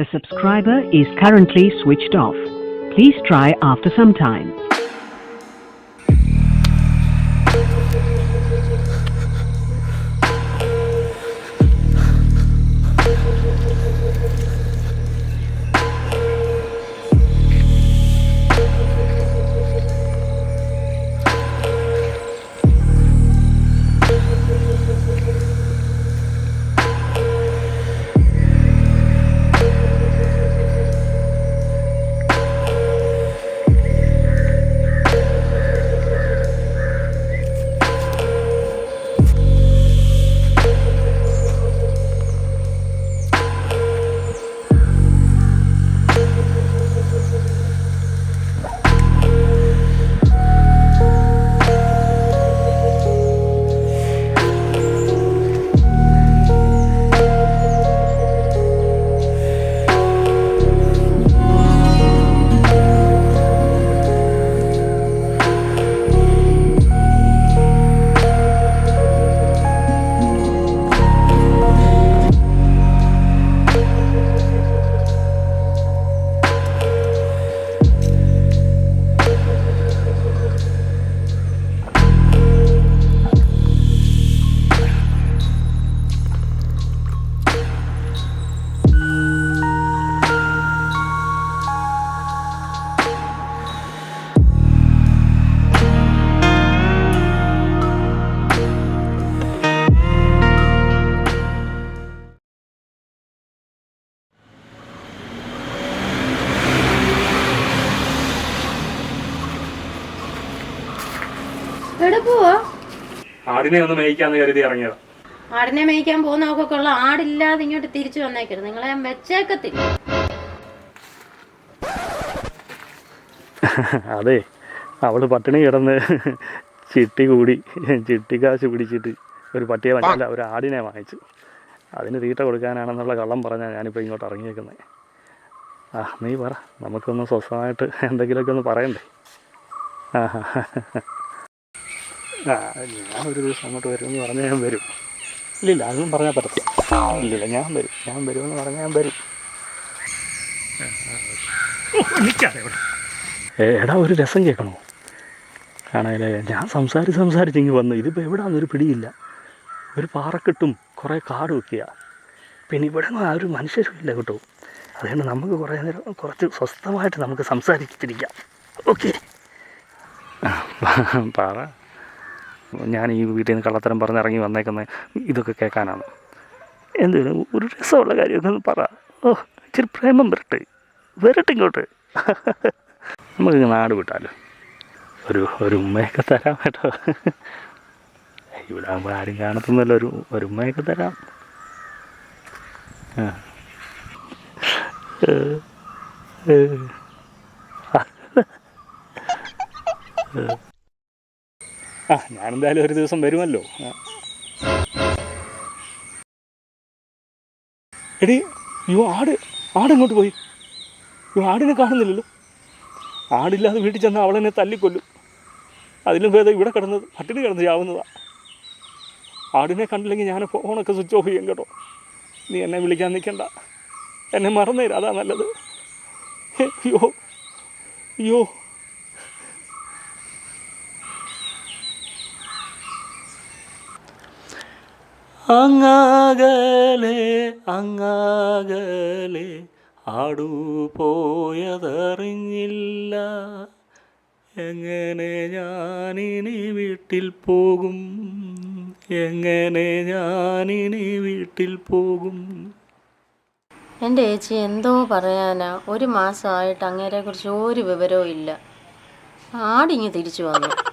The subscriber is currently switched off. Please try after some time. എവിടെ പോവാ? ആടിനെ ഒന്ന് മേയ്ക്കാന്ന് കരുതി ഇറങ്ങിയതാ. ആടിനെ മേയ്ക്കാൻ പോകുന്ന നോക്കൊക്കെയുള്ള ആടില്ലാതെ ഇങ്ങോട്ട് തിരിച്ചു വന്നേക്കരുത്. നിങ്ങളെ ഞാൻ വെച്ചേക്കത്തില്ല. അതെ അവൾ പട്ടിണി കിടന്ന് ചിട്ടി കൂടി ചിട്ടി കാശ് പിടിച്ചിട്ട് ഒരു പട്ടിയെ വാങ്ങിയില്ല ഒരു ആടിനെ വാങ്ങിച്ചു. അതിന് തീറ്റ കൊടുക്കാനാണെന്നുള്ള കള്ളം പറഞ്ഞാൽ ഞാനിപ്പോൾ ഇങ്ങോട്ട് ഇറങ്ങിയേക്കുന്നത് ആ നീ പറ നമുക്കൊന്ന് സ്വസ്ഥമായിട്ട് എന്തെങ്കിലുമൊക്കെ ഒന്ന് പറയണ്ടേ? ആ ഹാ. ആ ഞാൻ ഒരു ദിവസം അങ്ങോട്ട് വരുമെന്ന് പറഞ്ഞാൽ ഞാൻ വരും. ഇല്ലില്ല അതൊന്നും പറഞ്ഞാൽ പറ്റത്തില്ല. ഇല്ലില്ല ഞാൻ വരും. ഞാൻ വരുമെന്ന് പറഞ്ഞാൽ ഞാൻ വരും. എടാ ഒരു രസം കേൾക്കണോ? ആണല്ലേ ഞാൻ സംസാരിച്ച് സംസാരിച്ച് ഇങ്ങ് വന്നു. ഇതിപ്പോൾ എവിടാന്നൊരു പിടിയില്ല. ഒരു പാറക്കെട്ടും കുറേ കാട് വെക്കുക പിന്നെ ഇവിടെ നിന്ന് ആ ഒരു മനുഷ്യരും ഇല്ല കേട്ടോ. അതുകൊണ്ട് നമുക്ക് കുറേ നേരം കുറച്ച് സ്വസ്ഥമായിട്ട് നമുക്ക് സംസാരിച്ചിരിക്കാം. ഓക്കെ. പറ. ഞാൻ ഈ വീട്ടിൽ നിന്ന് കള്ളത്തരം പറഞ്ഞ് ഇറങ്ങി വന്നേക്കുന്നത് ഇതൊക്കെ കേൾക്കാനാണ്. എന്തേലും ഒരു രസമുള്ള കാര്യമൊക്കെ ഒന്ന് പറ. ഓ ഇച്ചിരി പ്രേമം വരട്ടെ. വരട്ടെ ഇങ്ങോട്ട്. നമുക്ക് നാട് വിട്ടാലോ. ഒരു ഒരു ഉമ്മയൊക്കെ തരാം കേട്ടോ. ഇവിടെ ആകുമ്പോൾ ആരും കാണത്തൊന്നുമല്ല. ഒരു ഒരു ഉമ്മയൊക്കെ തരാം. ആ. ആ ഞാനെന്തായാലും ഒരു ദിവസം വരുമല്ലോ. എടി യോ ആട് ആട് പോയി? യോ ആടിനെ കാണുന്നില്ലല്ലോ. ആടില്ലാതെ വീട്ടിൽ ചെന്നാൽ അവളെന്നെ തല്ലിക്കൊല്ലും. അതിലും ഭേദം ഇവിടെ കിടന്നത് പട്ടിണി കിടന്ന് ചാവുന്നതാ. ആടിനെ കണ്ടില്ലെങ്കിൽ ഞാൻ ഫോണൊക്കെ സ്വിച്ച് ഓഫ് ചെയ്യും കേട്ടോ. നീ എന്നെ വിളിക്കാൻ നിൽക്കണ്ട എന്നെ മറന്നേരാ അതാ നല്ലത്. അയ്യോ അയ്യോ. അങ്ങാകലെ അങ്ങാകലെ ആടു പോയതറിഞ്ഞില്ല എങ്ങനെ ഞാനിനി വീട്ടിൽ പോകും? എങ്ങനെ ഞാനിനി വീട്ടിൽ പോകും? എന്റെ ഏച്ചി എന്തോ പറയാനാ. ഒരു മാസമായിട്ട് അങ്ങേരെ കുറിച്ച് ഒരു വിവരവും ഇല്ല. ആടിങ്ങ് തിരിച്ചു വന്നു.